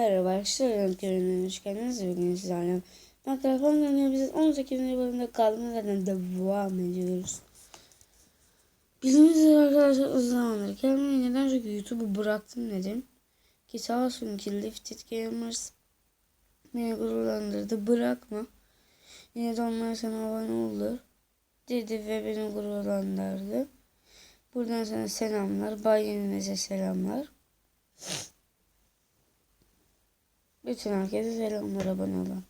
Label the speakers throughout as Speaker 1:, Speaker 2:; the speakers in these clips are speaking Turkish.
Speaker 1: Merhaba arkadaşlar, görünümüne hoş geldiniz. Bugün sizlerle Minecraft oynuyor. Biz 18. bölümde kaldığımız yerden devam ediyoruz. Bildiğiniz üzere arkadaşlar uzun zamandır gelmeyi neden çünkü YouTube'u bıraktım dedim. Ki sağ olsun ki Lifted Gamers beni gururlandırdı. Bırakma. Yine de onlar sana abone olur. Dedi ve beni gururlandırdı. Buradan sana selamlar. Bay Yenilmez'e selamlar. Bütün herkese selamlar abone olan.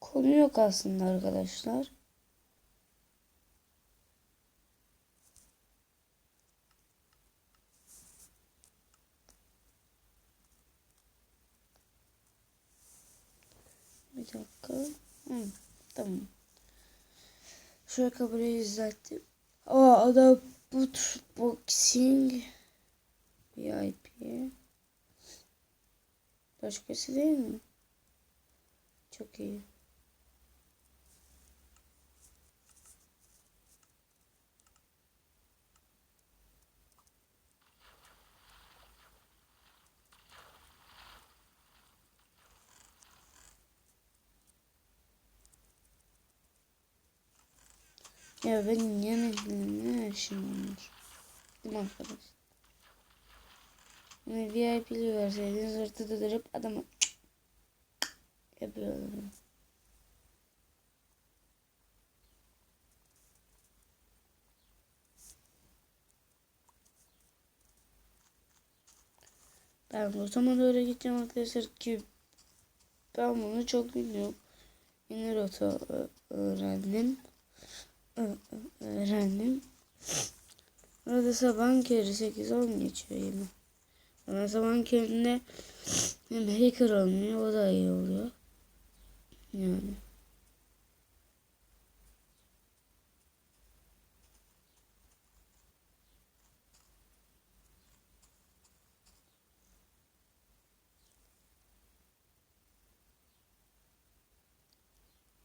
Speaker 1: Konu yok aslında arkadaşlar. Bir dakika. Hı, tamam. Şu ayakkabıyı düzelttim. Aa ada boot boxing VIP. Başkası değil mi? Çok iyi. Ya benim yemeklerim ne işim olmuş? Değil mi arkadaş? Yani VIP'li verseydiniz ortada durup adamı yapıyorum. Ben zaman doğru gideceğim arkadaşlar ki ben bunu çok bilmiyorum. Yeni rota öğrendim öğrendim. Orada sabahın körü 8-10 geçiyor yine. Ama sabahın köründe hem hacker olmuyor o da iyi oluyor. Yani.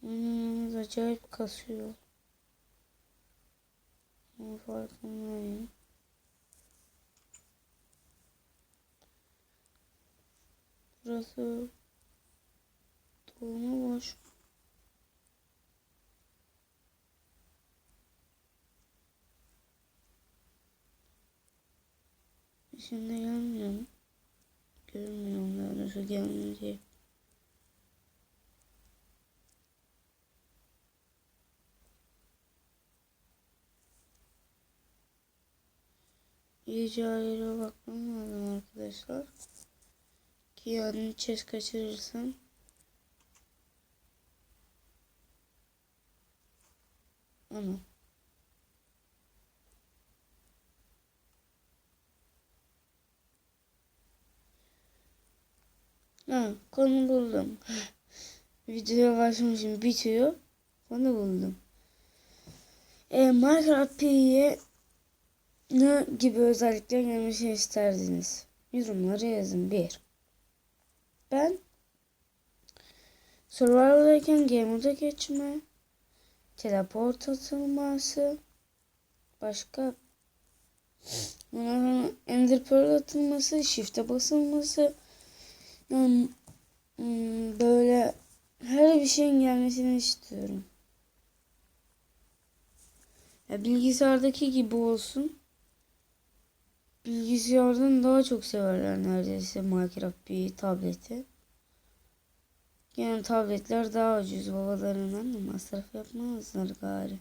Speaker 1: Hmm, acayip kasıyor. Bunun farkındayım. Burası dolma boş. Şimdi gelmiyor mu? Görmüyorum daha doğrusu gelmiyor ayıra bakmam lazım arkadaşlar. Ki yani çes kaçırırsam. Ama. Ha, konu buldum. Videoya başlamışım bitiyor. Konu buldum. E, Minecraft ne gibi özellikler gelmesini isterdiniz? Yorumlara yazın. Bir. Ben Survival'dayken Game Mode'a geçme, teleport atılması, başka Ondan Ender Pearl atılması, Shift'e basılması, yani hmm, böyle her bir şeyin gelmesini istiyorum. Ya bilgisayardaki gibi olsun bilgisayardan daha çok severler neredeyse Minecraft bir tableti. Yani tabletler daha ucuz babalarından da masraf yapmazlar gari.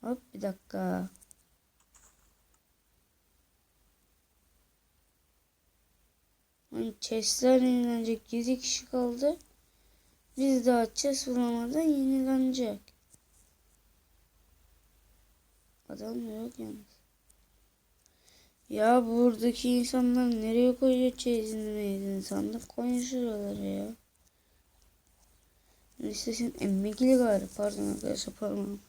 Speaker 1: Hop bir dakika. Hani chestler yenilenecek 7 kişi kaldı. Biz daha chest bulamadan yenilenecek. Adam yok yalnız. Ya buradaki insanlar nereye koyuyor çeyizini meydini sandık koyun şuralara ya. Listesin emmekili galiba pardon arkadaşlar pardon.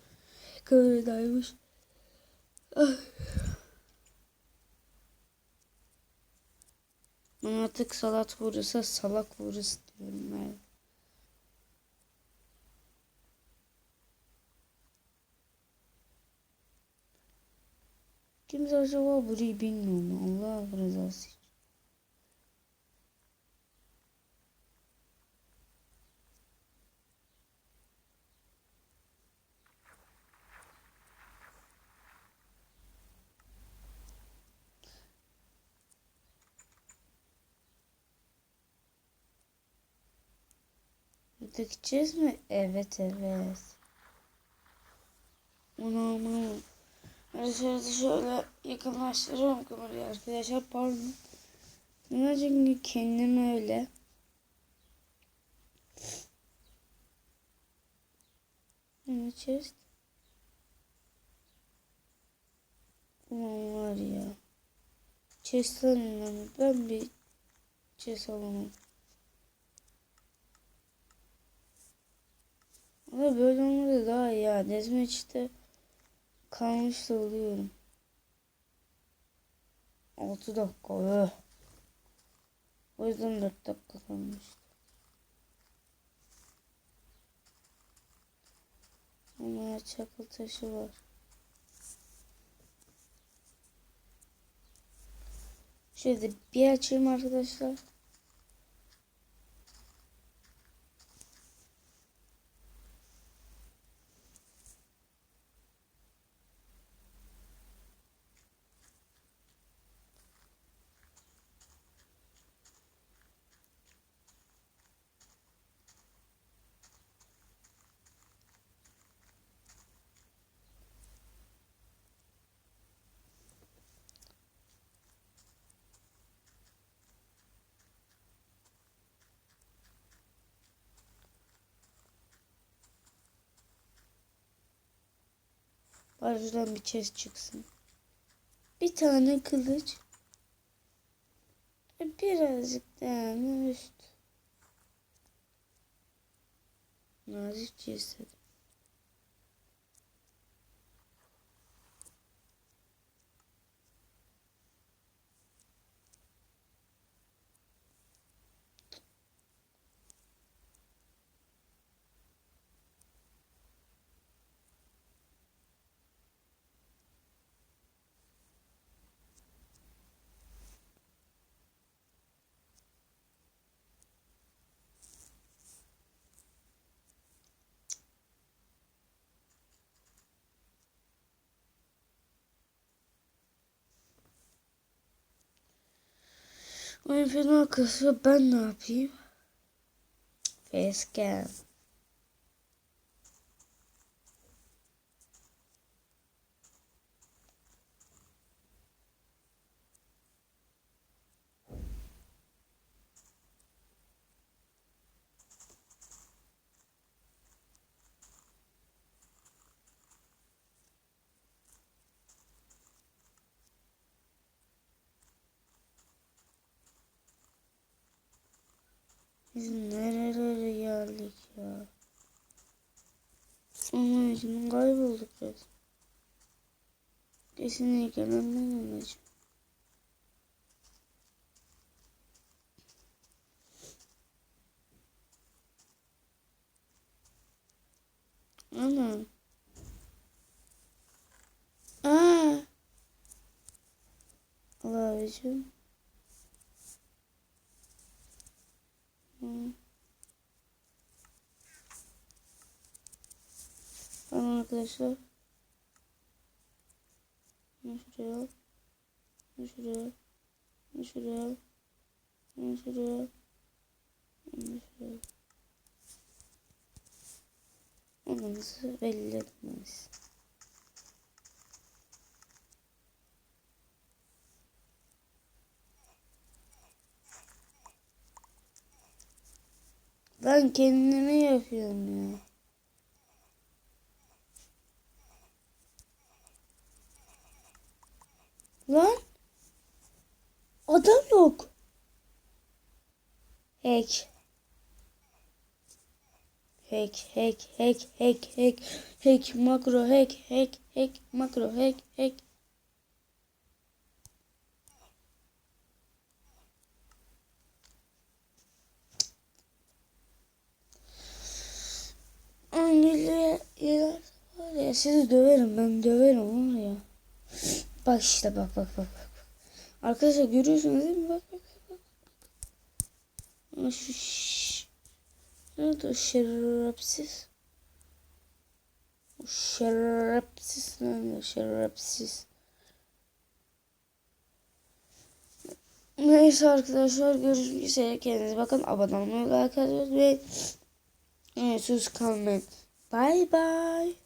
Speaker 1: Kameradaymış. Ah. Ama artık salat vurursa salak vurursa diyorum ben. Kimse acaba burayı bilmiyor mu? Allah rızası için. Gideceğiz mi? Evet evet. Onu almam. Arkadaşlar şöyle yakınlaştırıyorum kamerayı arkadaşlar pardon. Neden çünkü kendim öyle. Ne chest? Ulan var ya. Chest alayım ben bir chest alamam. Ama böyle olmadı daha iyi ya. Deathmatch'te kalmış da oluyorum. 6 dakika. Öh. O yüzden 4 dakika kalmıştı. Ama çakıl taşı var. Şöyle bir açayım arkadaşlar. Bari bir chest çıksın. Bir tane kılıç. E, birazcık daha üst. Nazikçe istedim. Oyun fena kasıyor. Ben ne yapayım? Facecam. Biz nerelere geldik ya. Ama için kaybolduk biz. Kesinlikle ben olacağım. Tamam arkadaşlar. Bunu şuraya al. Şuraya al. Şuraya al. Şuraya al. Şuraya al. Onumuzu belli etmemiz. Ben kendimi yapıyorum ya. Lan. Adam yok. Hack. Hack, hack, hack, hack, hack, hack, makro, hack, hack, hack, makro, hack, hack. İngilizce var ya sizi döverim ben döverim var ya. Bak işte bak bak bak. bak. Arkadaşlar görüyorsunuz değil mi? Bak bak bak. Ama şu şş. Nerede o şerefsiz? O şerefsiz. Neyse arkadaşlar görüşmek üzere. Kendinize bakın. Abone olmayı, like ve sus kalmayın. Bye bye.